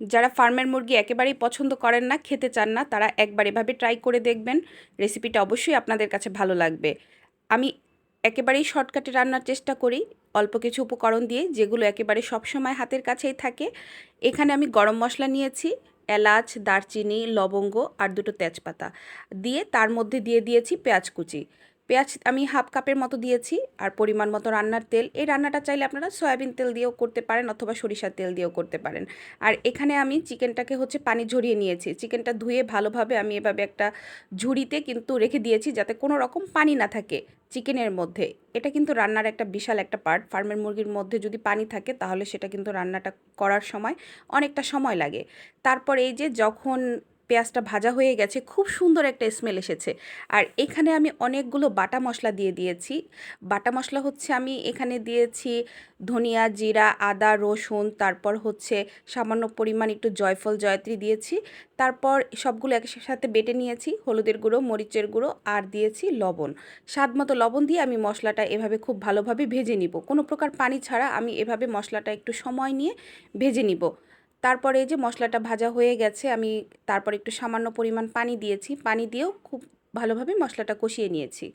যারা ফার্মের মুরগি একেবারেই পছন্দ করেন না, খেতে চান না, তারা একবার এভাবে ট্রাই করে দেখবেন। রেসিপিটা অবশ্যই আপনাদের কাছে ভালো লাগবে। আমি একেবারেই শর্টকাটে রান্নার চেষ্টা করি, অল্প কিছু উপকরণ দিয়ে, যেগুলো একেবারে সবসময় হাতের কাছেই থাকে। এখানে আমি গরম মশলা নিয়েছি, এলাচ, দারচিনি, লবঙ্গ আর দুটো তেজপাতা। দিয়ে তার মধ্যে দিয়ে দিয়েছি পেঁয়াজ কুচি। পেঁয়াজ আমি হাফ কাপের মতো দিয়েছি আর পরিমাণ মতো রান্নার তেল। এই রান্নাটা চাইলে আপনারা সয়াবিন তেল দিয়েও করতে পারেন অথবা সরিষার তেল দিয়েও করতে পারেন। আর এখানে আমি চিকেনটাকে হচ্ছে পানি ঝরিয়ে নিয়েছি। চিকেনটা ধুয়ে ভালোভাবে আমি এভাবে একটা ঝুড়িতে কিন্তু রেখে দিয়েছি যাতে কোনো রকম পানি না থাকে চিকেনের মধ্যে। এটা কিন্তু রান্নার একটা বিশাল একটা পার্ট। ফার্মের মুরগির মধ্যে যদি পানি থাকে তাহলে সেটা কিন্তু রান্নাটা করার সময় অনেকটা সময় লাগে। তারপর এই যে যখন পেঁয়াজটা ভাজা হয়ে গেছে, খুব সুন্দর একটা স্মেল এসেছে। আর এখানে আমি অনেকগুলো বাটা মশলা দিয়ে দিয়েছি। বাটা মশলা হচ্ছে আমি এখানে দিয়েছি ধনিয়া, জিরা, আদা, রসুন, তারপর হচ্ছে সামান্য পরিমাণ একটু জয়ফল, জয়ত্রী দিয়েছি। তারপর সবগুলো একসাথে বেটে নিয়েছি, হলুদের গুঁড়ো, মরিচের গুঁড়ো, আর দিয়েছি লবণ। স্বাদ মতো লবণ দিয়ে আমি মশলাটা এভাবে খুব ভালোভাবে ভেজে নিব। কোনো প্রকার পানি ছাড়া আমি এভাবে মশলাটা একটু সময় নিয়ে ভেজে নিব। তারপরে এই যে মশলাটা ভাজা হয়ে গেছে, আমি তারপর একটু সামান্য পরিমাণ পানি দিয়েছি। পানি দিয়েও খুব ভালোভাবে মশলাটা কষিয়ে নিয়েছি।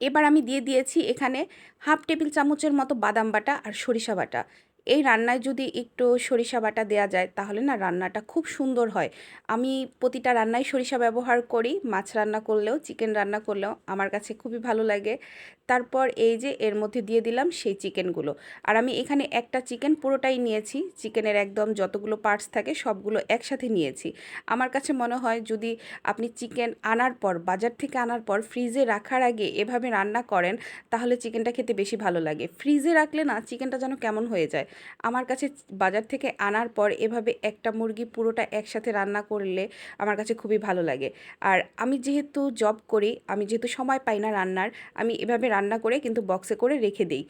এবার আমি দিয়ে দিয়েছি এখানে হাফ টেবিল চামচের মতো বাদাম বাটা আর সরিষা বাটা। এই রান্নায় যদি একটু সরিষা বাটা দেওয়া যায়, তাহলে না রান্নাটা খুব সুন্দর হয়। আমি প্রতিটা রান্নায় সরিষা ব্যবহার করি, মাছ রান্না করলেও, চিকেন রান্না করলেও আমার কাছে খুবই ভালো লাগে। তারপর এই যে এর মধ্যে দিয়ে দিলাম সেই চিকেনগুলো। আর আমি এখানে একটা চিকেন পুরোটাই নিয়েছি, চিকেনের একদম যতগুলো পার্টস থাকে সবগুলো একসাথে নিয়েছি। আমার কাছে মনে হয় যদি আপনি চিকেন আনার পর, বাজার থেকে আনার পর ফ্রিজে রাখার আগে এভাবে রান্না করেন, তাহলে চিকেনটা খেতে বেশি ভালো লাগে। ফ্রিজে রাখলে না চিকেনটা যেন কেমন হয়ে যায়। আমার কাছে বাজার থেকে আনার পর এভাবে একটা মুরগি পুরোটা একসাথে রান্না করলে আমার কাছে খুবই ভালো লাগে। আর আমি যেহেতু জব করি, আমি যেহেতু সময় পাই না রান্নার, আমি এভাবে রান্না করে কিন্তু বক্সে করে রেখে দিই।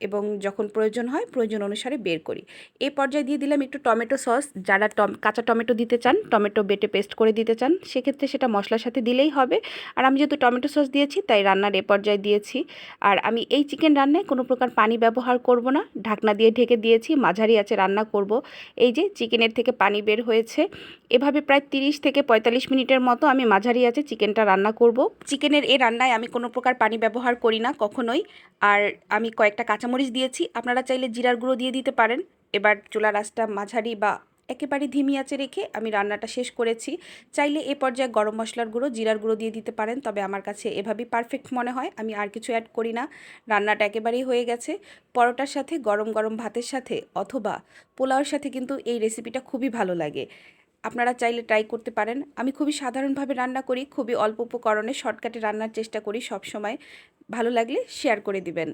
এবং যখন প্রয়োজন হয়, প্রয়োজন অনুসারে বের করি। এই পর্যায়ে দিয়ে দিলাম একটু টমেটো সস। যারা টম, কাঁচা টমেটো দিতে চান, টমেটো বেটে পেস্ট করে দিতে চান, সেক্ষেত্রে সেটা মশলার সাথে দিলেই হবে। আর আমি যেহেতু টমেটো সস দিয়েছি, তাই রান্নার এ পর্যায়ে দিয়েছি। আর আমি এই চিকেন রান্নায় কোনো প্রকার পানি ব্যবহার করব না। ঢাকনা দিয়ে ঢেকে দিয়েছি, মাঝারি আছে রান্না করব। এই যে চিকেনের থেকে পানি বের হয়েছে, এভাবে প্রায় তিরিশ থেকে পঁয়তাল্লিশ মিনিটের মতো আমি মাঝারি আছে চিকেনটা রান্না করব। চিকেনের এই রান্নায় আমি কোনো প্রকার পানি ব্যবহার করি না কখনোই। আর আমি কয়েকটা কাঁচামরিচ দিয়েছি। আপনারা চাইলে জিরার গুঁড়ো দিয়ে দিতে পারেন। এবার চুলা রাসটা মাঝারি বা একেবারে ধিমি আঁচে রেখে আমি রান্নাটা শেষ করেছি। চাইলে এ পর্যায়ে গরম মশলার গুঁড়ো, জিরার গুঁড়ো দিয়ে দিতে পারেন। তবে আমার কাছে এভাবেই পারফেক্ট মনে হয়। আমি আর কিছু অ্যাড করি না। রান্নাটা একেবারেই হয়ে গেছে। পরোটার সাথে গরম গরম ভাতের সাথে অথবা পোলাওর সাথে কিন্তু এই রেসিপিটা খুবই ভালো লাগে। আপনারা চাইলে ট্রাই করতে পারেন। আমি খুবই সাধারণভাবে রান্না করি। খুবই অল্প উপকরণে শর্টকাটে রান্নার চেষ্টা করি সব সময় ভালো লাগলে শেয়ার করে দিবেন।